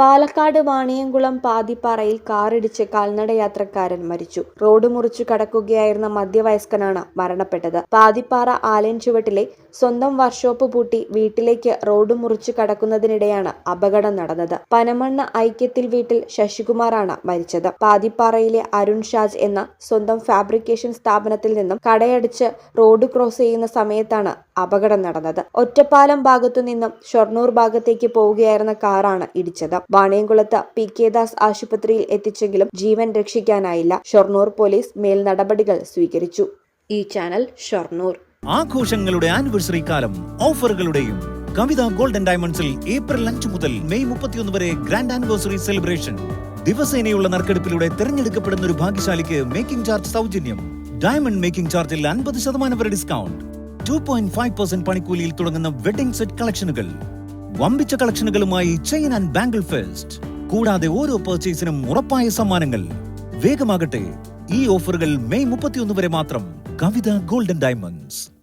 പാലക്കാട് വാണിയംകുളം പാതിപ്പാറയിൽ കാറിടിച്ച് കാൽനടയാത്രക്കാരൻ മരിച്ചു. റോഡ് മുറിച്ചു കടക്കുകയായിരുന്ന മധ്യവയസ്കനാണ് മരണപ്പെട്ടത്. പാതിപ്പാറ ആലയൻ ചുവട്ടിലെ സ്വന്തം വർക്ക്ഷോപ്പ് പൂട്ടി വീട്ടിലേക്ക് റോഡ് മുറിച്ചു കടക്കുന്നതിനിടെയാണ് അപകടം നടന്നത്. പനമണ്ണ ഐക്യത്തിൽ വീട്ടിൽ ശശികുമാറാണ് മരിച്ചത്. പാതിപ്പാറയിലെ അരുൺ ഷാജ് എന്ന സ്വന്തം ഫാബ്രിക്കേഷൻ സ്ഥാപനത്തിൽ നിന്നും കടയടിച്ച് റോഡ് ക്രോസ് ചെയ്യുന്ന സമയത്താണ് അപകടം നടന്നത്. ഒറ്റപ്പാലം ഭാഗത്തു നിന്നും ഷൊർണൂർ ഭാഗത്തേക്ക് പോവുകയായിരുന്ന കാറാണ് ഇടിച്ചത്. വാണിയംകുളത്ത് പി കെ ദാസ് ആശുപത്രിയിൽ എത്തിച്ചെങ്കിലും ജീവൻ രക്ഷിക്കാനായില്ല. ഷൊർണൂർ പോലീസ് മേൽ നടപടികൾ സ്വീകരിച്ചു. ഈ ചാനൽ ഷൊർണൂർ. ആഘോഷങ്ങളുടെ ആനിവേഴ്സറി കാലം ഓഫറുകളുടെയും കവിത ഗോൾഡൻ ഡയമണ്ട്സിൽ ഏപ്രിൽ അഞ്ച് മുതൽ മെയ് മുപ്പത്തിയൊന്ന് വരെ ഗ്രാൻഡ് ആനിവേഴ്സറി സെലിബ്രേഷൻ. ദിവസേനയുള്ള നറുക്കെടുപ്പിലൂടെ തിരഞ്ഞെടുക്കപ്പെടുന്ന ഒരു ഭാഗ്യശാലിക്ക് മേക്കിംഗ് ചാർജ് സൗജന്യം. ഡയമണ്ട് മേക്കിംഗ് ചാർജിൽ അൻപത് ശതമാനം വരെ discount. Two point five percent പണിക്കൂലിയിൽ തുടങ്ങുന്ന വെഡിംഗ് സെറ്റ് കളക്ഷനുകൾ. വമ്പിച്ച കളക്ഷനുകളുമായി ചെയിൻ ആൻഡ് ബാംഗിൾ ഫെസ്റ്റ്. കൂടാതെ ഓരോ പർച്ചേസിനും ഉറപ്പായ സമ്മാനങ്ങൾ. വേഗമാകട്ടെ ഈ ഓഫറുകൾ മെയ് മുപ്പത്തിയൊന്ന് വരെ മാത്രം കവിത ഗോൾഡൻ ഡയമണ്ട്സ്.